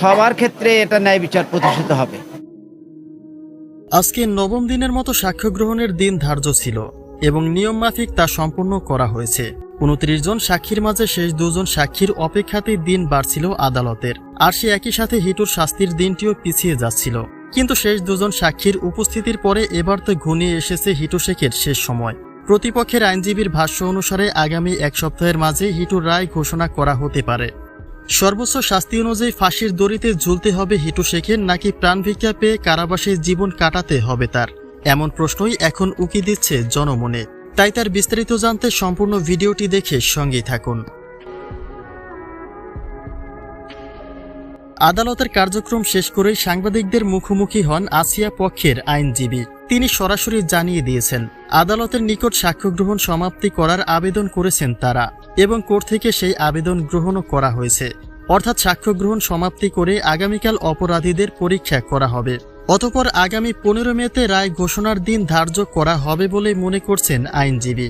সবার ক্ষেত্রে এটা ন্যায় বিচার প্রতিষ্ঠিত হবে। আজকে নবম দিনের মতো সাক্ষ্য গ্রহণের দিন ধার্য ছিল এবং নিয়ম মাফিক তা সম্পূর্ণ করা হয়েছে। উনত্রিশ জন সাক্ষীর মাঝে শেষ দুজন সাক্ষীর অপেক্ষাতেই দিন বাড়ছিল আদালতের। আর সে একই সাথে হিটুর শাস্তির দিনটিও পিছিয়ে যাচ্ছিল। কিন্তু শেষ দুজন সাক্ষীর উপস্থিতির পরে এবার তো ঘনিয়ে এসেছে হিটু শেখের শেষ সময়। প্রতিপক্ষের আইনজীবীর ভাষ্য অনুসারে আগামী এক সপ্তাহের মাঝে হিটুর রায় ঘোষণা করা হতে পারে। সর্বোচ্চ শাস্তি অনুযায়ী ফাঁসির দড়িতে ঝুলতে হবে হিটু শেখের নাকি প্রাণ ভিক্ষা পেয়ে কারাবাসে জীবন কাটাতে হবে তার? এমন প্রশ্নই এখন উকি দিচ্ছে জনমনে। তাই তার বিস্তারিত জানতে সম্পূর্ণ ভিডিওটি দেখে সঙ্গেই থাকুন। আদালতের কার্যক্রম শেষ করেই সাংবাদিকদের মুখোমুখি হন আসিয়া পক্ষের আইনজীবী। তিনি সরাসরি জানিয়ে দিয়েছেন, আদালতের নিকট সাক্ষ্য গ্রহণ সমাপ্তি করার আবেদন করেছেন তারা এবং কোর্ট থেকে সেই আবেদন গ্রহণও করা হয়েছে। অর্থাৎ সাক্ষ্যগ্রহণ সমাপ্তি করে আগামীকাল অপরাধীদের পরীক্ষা করা হবে। অতপর আগামী পনেরো মেতে রায় ঘোষণার দিন ধার্য করা হবে বলে মনে করছেন আইনজীবী।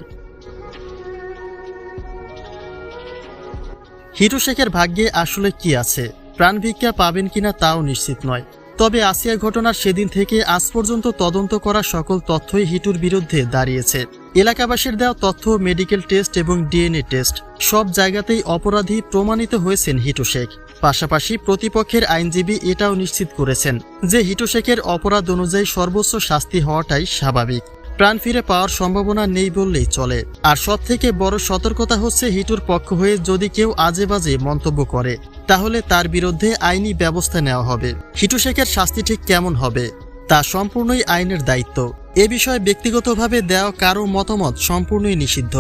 হিটু শেখের ভাগ্যে আসলে কি আছে? প্রাণ ভিক্ষা পাবেন কিনা তাও নিশ্চিত নয়। তবে আসিয়া ঘটনার সেদিন থেকে আজ পর্যন্ত তদন্ত করা সকল তথ্যই হিটুর বিরুদ্ধে দাঁড়িয়েছে। এলাকাবাসীর দেওয়া তথ্য, মেডিকেল টেস্ট এবং ডিএনএ টেস্ট, সব জায়গাতেই অপরাধী প্রমাণিত হয়েছেন হিটু শেখ। পাশাপাশি প্রতিপক্ষের আইনজীবী এটাও নিশ্চিত করেছেন যে হিটু শেখের অপরাধ অনুযায়ী সর্বোচ্চ শাস্তি হওয়াটাই স্বাভাবিক। প্রাণ ফিরে পাওয়ার সম্ভাবনা নেই বললেই চলে। আর সব থেকে বড় সতর্কতা হচ্ছে হিটুর পক্ষ হয়ে যদি কেউ আজে বাজে মন্তব্য করে। তাহলে তার বিরুদ্ধে আইনি ব্যবস্থা নেওয়া হবে। হিটু শেখের শাস্তি ঠিক কেমন হবে? তা সম্পূর্ণই আইনের দায়িত্ব। এ বিষয়ে ব্যক্তিগতভাবে দেওয়া কারও মতামত সম্পূর্ণই নিষিদ্ধ।